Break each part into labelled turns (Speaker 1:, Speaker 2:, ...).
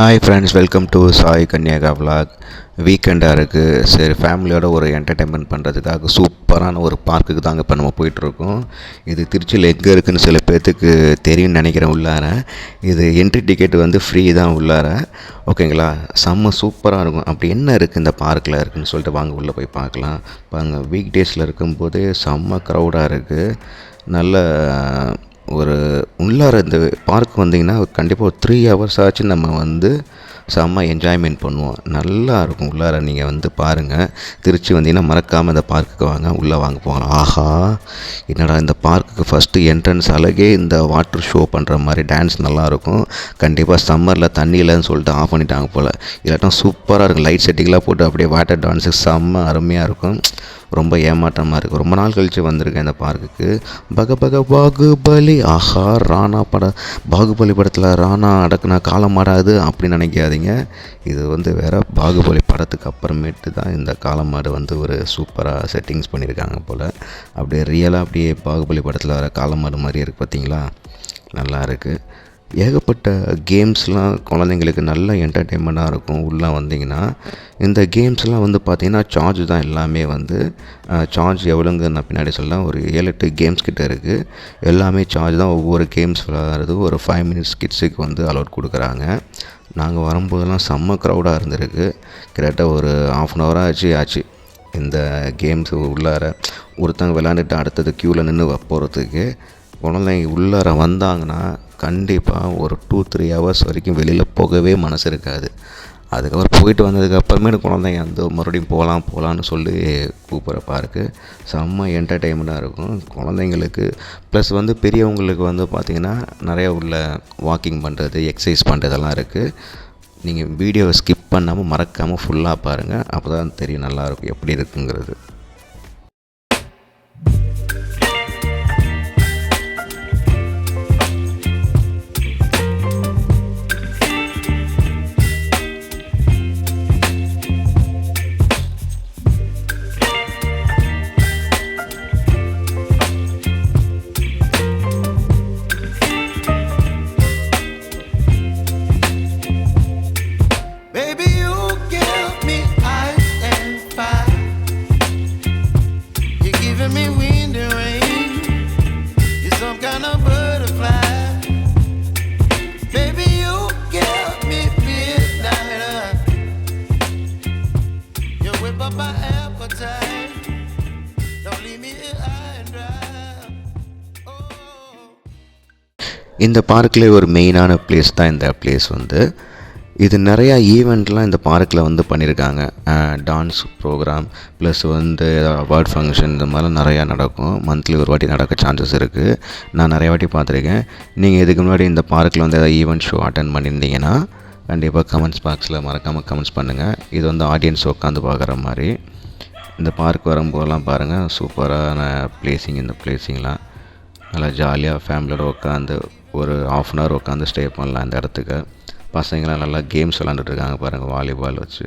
Speaker 1: Hi friends welcome to Sai Kanyaka vlog வீக்கெண்டாக இருக்குது சரி ஃபேமிலியோட ஒரு என்டர்டைன்மெண்ட் பண்ணுறதுக்காக சூப்பரான ஒரு பார்க்குக்கு தாங்க இப்போ நம்ம போயிட்டுருக்கோம். இது திருச்சியில் எங்கே இருக்குதுன்னு சில பேர்த்துக்கு தெரியும்னு நினைக்கிறேன் உள்ளார. இது என்ட்ரி டிக்கெட் வந்து ஃப்ரீ தான் உள்ளார. ஓகேங்களா செம்ம சூப்பராக இருக்கும். அப்படி என்ன இருக்குது இந்த பார்க்கில் இருக்குதுன்னு சொல்லிட்டு வாங்க உள்ளே போய் பார்க்கலாம். பாருங்கள் வீக் டேஸில் இருக்கும்போதே செம்ம க்ரௌடாக இருக்குது நல்ல ஒரு உள்ளார இந்த பார்க் வந்தீங்கன்னா கண்டிப்பாக ஒரு த்ரீ ஹவர்ஸ் ஆச்சு நம்ம வந்து செம்ம என்ஜாய்மெண்ட் பண்ணுவோம். நல்லா இருக்கும் உள்ளார நீங்கள் வந்து பாருங்கள் திருச்சி வந்தீங்கன்னா மறக்காமல் இந்த பார்க்குக்கு வாங்க உள்ளே வாங்க போகலாம். ஆஹா என்னடா இந்த பார்க்குக்கு ஃபஸ்ட்டு என்ட்ரன்ஸ் அழகே இந்த வாட்டர் ஷோ பண்ணுற மாதிரி டான்ஸ் நல்லாயிருக்கும் கண்டிப்பாக சம்மரில் தண்ணி இல்லைன்னு சொல்லிட்டு ஆஃப் பண்ணிட்டாங்க போல். இல்லாட்டும் சூப்பராக இருக்கும். லைட் செட்டிங்லாம் போட்டு அப்படியே வாட்டர் டான்ஸு செம்ம அருமையாக இருக்கும். ரொம்ப ஏமாற்றமாக இருக்குது ரொம்ப நாள் கழித்து வந்திருக்கேன் இந்த பார்க்குக்கு. பக பக பாகுபலி ஆஹா ராணா பட பாகுபலி படத்தில் ராணா அடக்குனா காலம் மாடாது அப்படின்னு நினைக்காதீங்க. இது வந்து வேறு பாகுபலி படத்துக்கு அப்புறமேட்டு தான் இந்த காலமாடு வந்து ஒரு சூப்பராக செட்டிங்ஸ் பண்ணியிருக்காங்க போல். அப்படியே ரியலாக அப்படியே பாகுபலி படத்தில் வர காலமாடு மாதிரி இருக்குது பார்த்தீங்களா நல்லா இருக்குது ஏகப்பட்ட கேம்ஸ்லாம் குழந்தைங்களுக்கு நல்ல என்டர்டெயின்மெண்ட்டாக இருக்கும். உள்ளே வந்தீங்கன்னா இந்த கேம்ஸ்லாம் வந்து பார்த்திங்கன்னா சார்ஜ் தான் எல்லாமே வந்து சார்ஜ் எவ்வளோங்க நான் பின்னாடி சொல்லலாம். ஒரு ஏழு எட்டு கேம்ஸ் கிட்ட இருக்குது எல்லாமே சார்ஜ் தான். ஒவ்வொரு கேம்ஸ் விளாட்றது ஒரு ஃபைவ் மினிட்ஸ் கிட்ஸுக்கு வந்து அலோட் கொடுக்குறாங்க. நாங்கள் வரும்போதெல்லாம் செம்ம க்ரௌடாக இருந்திருக்கு. கிட்டத்தட்ட ஒரு ஆஃப் அன் ஹவராக ஆச்சு ஆச்சு. இந்த கேம்ஸ் உள்ளார ஒருத்தங்க விளாண்டுட்டு அடுத்தது க்யூவில் நின்று போகிறதுக்கு குழந்தைங்க உள்ளார வந்தாங்கன்னா கண்டிப்பாக ஒரு டூ த்ரீ ஹவர்ஸ் வரைக்கும் வெளியில் போகவே மனசு இருக்காது. அதுக்கப்புறம் போயிட்டு வந்ததுக்கப்புறமேட்டு குழந்தைங்க வந்து மறுபடியும் போகலாம் போகலான்னு சொல்லி கூப்பிட்ற பார்க்கு செம்ம என்டர்டெயின்மெண்ட்டாக இருக்கும். குழந்தைங்களுக்கு ப்ளஸ் வந்து பெரியவங்களுக்கு வந்து பார்த்திங்கன்னா நிறைய உள்ள வாக்கிங் பண்ணுறது எக்ஸசைஸ் பண்ணுறதெல்லாம் இருக்குது நீங்கள் வீடியோவை ஸ்கிப் பண்ணாமல் மறக்காமல் ஃபுல்லாக பாருங்கள் அப்போ தான் தெரியும் நல்லாயிருக்கும் எப்படி இருக்குங்கிறது. இந்த பார்க்கில் ஒரு மெயினான பிளேஸ் தான் இந்த பிளேஸ் வந்து. இது நிறையா ஈவெண்ட்லாம் இந்த பார்க்கில் வந்து பண்ணியிருக்காங்க டான்ஸ் ப்ரோக்ராம் ப்ளஸ் வந்து அவார்ட் ஃபங்க்ஷன் இந்த மாதிரிலாம் நிறையா நடக்கும். மந்த்லி ஒரு வாட்டி நடக்க சான்சஸ் இருக்குது நான் நிறைய வாட்டி பார்த்துருக்கேன். நீங்கள் இதுக்கு முன்னாடி இந்த பார்க்கில் வந்து ஏதாவது ஈவெண்ட் ஷோ அட்டன் பண்ணியிருந்தீங்கன்னா கண்டிப்பாக கமெண்ட்ஸ் பாக்ஸில் மறக்காமல் கமெண்ட்ஸ் பண்ணுங்கள் இது வந்து ஆடியன்ஸ் உட்காந்து பார்க்குற மாதிரி. இந்த பார்க் வரும்போதெல்லாம் பாருங்கள் சூப்பரான பிளேசிங் இந்த பிளேசிங்லாம் நல்லா ஜாலியாக ஃபேமிலியோட உட்காந்து ஒரு ஆஃப் அன் ஹவர் உட்காந்து ஸ்டே பண்ணலாம் அந்த இடத்துக்கு. பசங்களாம் நல்லா கேம்ஸ் விளாண்டுட்ருக்காங்க பாருங்கள் வாலிபால் வச்சு.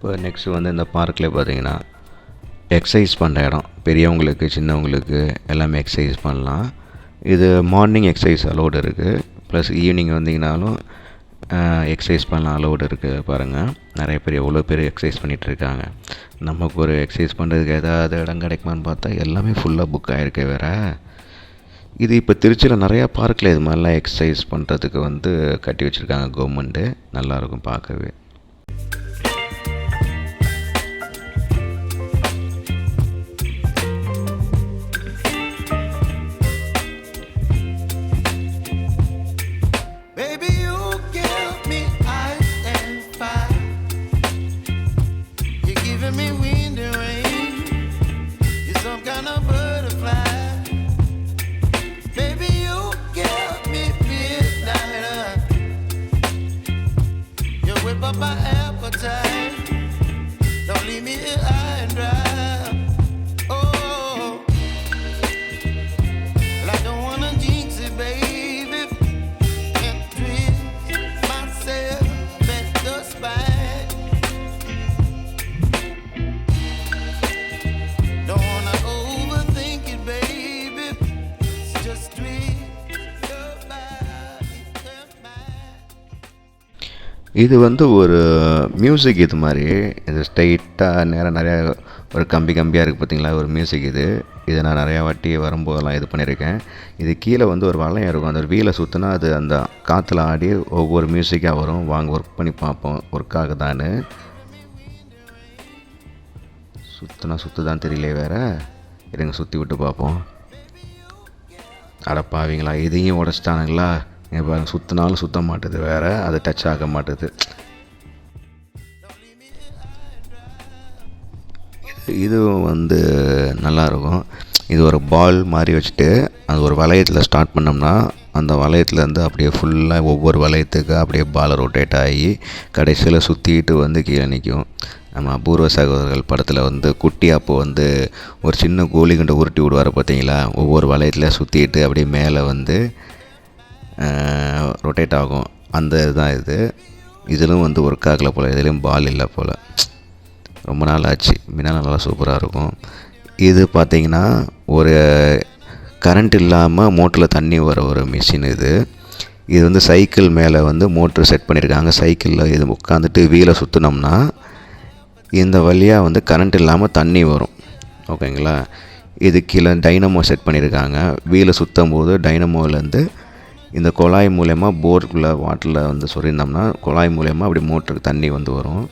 Speaker 1: இப்போ நெக்ஸ்ட்டு வந்து இந்த பார்க்கில் பார்த்தீங்கன்னா எக்ஸசைஸ் பண்ணுற இடம். பெரியவங்களுக்கு சின்னவங்களுக்கு எல்லாமே எக்ஸசைஸ் பண்ணலாம். இது மார்னிங் எக்ஸசைஸ் அலோடு இருக்குது ப்ளஸ் ஈவினிங் வந்தீங்கனாலும் எக்ஸசைஸ் பண்ணலாம் அலோடு இருக்குது பாருங்கள் நிறைய பேர் எவ்வளோ பேர் எக்ஸசைஸ் பண்ணிகிட்டு இருக்காங்க. நமக்கு ஒரு எக்ஸசைஸ் பண்ணுறதுக்கு ஏதாவது இடம் கிடைக்குமான்னு பார்த்தா எல்லாமே ஃபுல்லாக புக் ஆகிருக்கு வேறு. இது இப்போ திருச்சியில் நிறையா பார்க்கில் இது மாதிரிலாம் எக்ஸசைஸ் பண்ணுறதுக்கு வந்து கட்டி வச்சுருக்காங்க கவர்மெண்ட்டு நல்லாயிருக்கும் பார்க்கவே. இது வந்து ஒரு மியூசிக் இது மாதிரி. இது ஸ்ட்ரைட்டாக நேரம் நிறையா ஒரு கம்பி கம்பியாக இருக்குது பார்த்தீங்களா ஒரு மியூசிக் இது. இதை நான் நிறையா வாட்டி வரும்போதெல்லாம் இது பண்ணியிருக்கேன் இது கீழே வந்து ஒரு வளையம் இருக்கும். அந்த ஒரு வீலை சுற்றினா அது அந்த காற்றுல ஆடி ஒவ்வொரு மியூசிக்காக வரும். வாங்க ஒர்க் பண்ணி பார்ப்போம். ஒர்க் ஆகுதான்னு. சுற்றினா சுற்றுதான் தெரியலையே வேறு. இருங்க சுற்றி விட்டு பார்ப்போம். அடப்பாவீங்களா இதையும் உடச்சிட்டானுங்களா? இங்கே பாருங்க சுற்றினாலும் சுத்த மாட்டுது வேறு அது டச் ஆக மாட்டுது. இதுவும் வந்து நல்லாயிருக்கும். இது ஒரு பால் மாதிரி வச்சுட்டு அது ஒரு வளையத்தில் ஸ்டார்ட் பண்ணோம்னா அந்த வளையத்துலேருந்து அப்படியே ஃபுல்லாக ஒவ்வொரு வளையத்துக்கு அப்படியே பால் ரொட்டேட் ஆகி கடைசியில் சுற்றிட்டு வந்து கீழே நிற்கும் நம்ம அபூர்வ சகோதரர்கள் படத்தில் வந்து குட்டி அப்போ வந்து ஒரு சின்ன கோழி கண்டு உருட்டி விடுவார் பார்த்தீங்களா ஒவ்வொரு வளையத்தில் சுற்றிட்டு அப்படியே மேலே வந்து ரொட்டேட் ஆகும். அந்த இதுதான் இது. இதிலும் வந்து ஒர்க் ஆகலை போல். இதுலேயும் பால் இல்லை போல். ரொம்ப நாள் ஆச்சு. முன்னால் நல்லா சூப்பராக இருக்கும். இது பார்த்திங்கன்னா ஒரு கரண்ட் இல்லாமல் மோட்டரில் தண்ணி வர ஒரு மிஷின் இது. இது வந்து சைக்கிள் மேலே வந்து மோட்ரு செட் பண்ணியிருக்காங்க சைக்கிளில் இது உட்காந்துட்டு வீலை சுற்றினோம்னா இந்த வழியாக வந்து கரண்ட் இல்லாமல் தண்ணி வரும். ஓகேங்களா இது கீழே டைனமோ செட் பண்ணியிருக்காங்க வீலை சுற்றும் போது டைனமோலேருந்து இந்த குழாய் மூலயமா போருக்குள்ளே வாட்டரில் வந்து சொல்லியிருந்தோம்னா குழாய் மூலயமா அப்படி மோட்டருக்கு தண்ணி வந்து வரும்.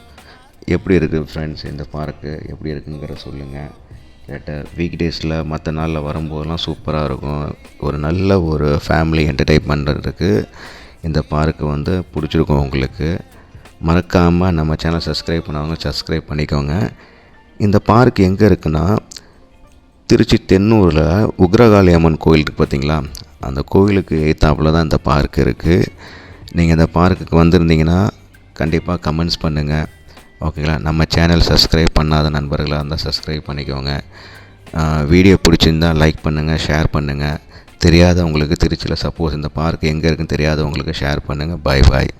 Speaker 1: எப்படி இருக்குது ஃப்ரெண்ட்ஸ் இந்த பார்க்கு எப்படி இருக்குங்கிற சொல்லுங்கள் கேட்டால் வீக் டேஸில் மற்ற நாளில் வரும்போதெல்லாம் சூப்பராக இருக்கும். ஒரு நல்ல ஒரு ஃபேமிலி என்டர்டைன் பண்ணுறதுக்கு இந்த பார்க்கு வந்து பிடிச்சிருக்கும் உங்களுக்கு. மறக்காமல் நம்ம சேனல் சப்ஸ்கிரைப் பண்ணவங்க சப்ஸ்கிரைப் பண்ணிக்கோங்க. இந்த பார்க் எங்கே இருக்குன்னா திருச்சி தென்னூரில் உக்ரகாளி அம்மன் கோயில் இருக்குது பார்த்தீங்களா? அந்த கோவிலுக்கு எய்த்தாப்புல தான் இந்த பார்க் இருக்குது நீங்கள் இந்த பார்க்குக்கு வந்திருந்தீங்கன்னா கண்டிப்பாக கமெண்ட்ஸ் பண்ணுங்கள் ஓகேங்களா? நம்ம சேனல் சப்ஸ்கிரைப் பண்ணாத நண்பர்களாக இருந்தால் சப்ஸ்கிரைப் பண்ணிக்கோங்க. வீடியோ பிடிச்சிருந்தா லைக் பண்ணுங்கள் ஷேர் பண்ணுங்கள் தெரியாதவங்களுக்கு திருச்சியில் சப்போஸ் இந்த பார்க் எங்கே இருக்குன்னு தெரியாதவங்களுக்கு ஷேர் பண்ணுங்கள் பாய் பாய்